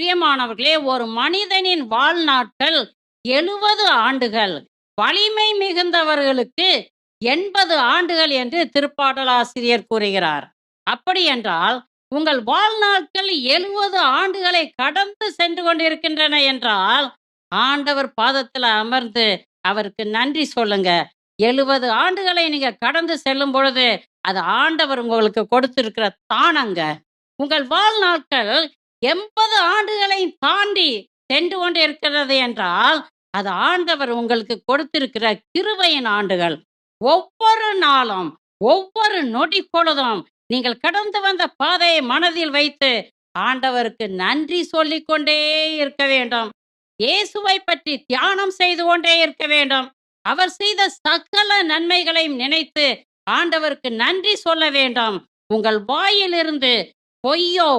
பிரியமானவர்களே ஒரு மனிதனின் வாழ்நாட்கள் எழுபது ஆண்டுகள். வலிமை மிகுந்தவர்களுக்கு எண்பது ஆண்டுகள் என்று திருப்பாடலாசிரியர் கூறுகிறார். அப்படி என்றால் உங்கள் வாழ்நாட்கள் எழுபது ஆண்டுகளை கடந்து சென்று கொண்டிருக்கின்றன என்றால் ஆண்டவர் பாதத்தில் அமர்ந்து அவருக்கு நன்றி சொல்லுங்க. எழுபது ஆண்டுகளை நீங்க கடந்து செல்லும் பொழுது அது ஆண்டவர் உங்களுக்கு கொடுத்திருக்கிற தானங்க. உங்கள் வாழ்நாட்கள் எண்பது ஆண்டுகளை தாண்டி சென்று கொண்டு இருக்கிறது என்றால் அது ஆண்டவர் உங்களுக்கு கொடுத்திருக்கிற கிருபையின் ஆண்டுகள். ஒவ்வொரு நாளும் ஒவ்வொரு நொடி பொழுதும் நீங்கள் கடந்து வந்த பாதையை மனதில் வைத்து ஆண்டவருக்கு நன்றி சொல்லிக் கொண்டே இருக்க வேண்டும். இயேசுவை பற்றி தியானம் செய்து கொண்டே இருக்க வேண்டும். அவர் செய்த சகல நன்மைகளையும் நினைத்து ஆண்டவருக்கு நன்றி சொல்ல வேண்டும். உங்கள் வாயிலிருந்து பொய்யோ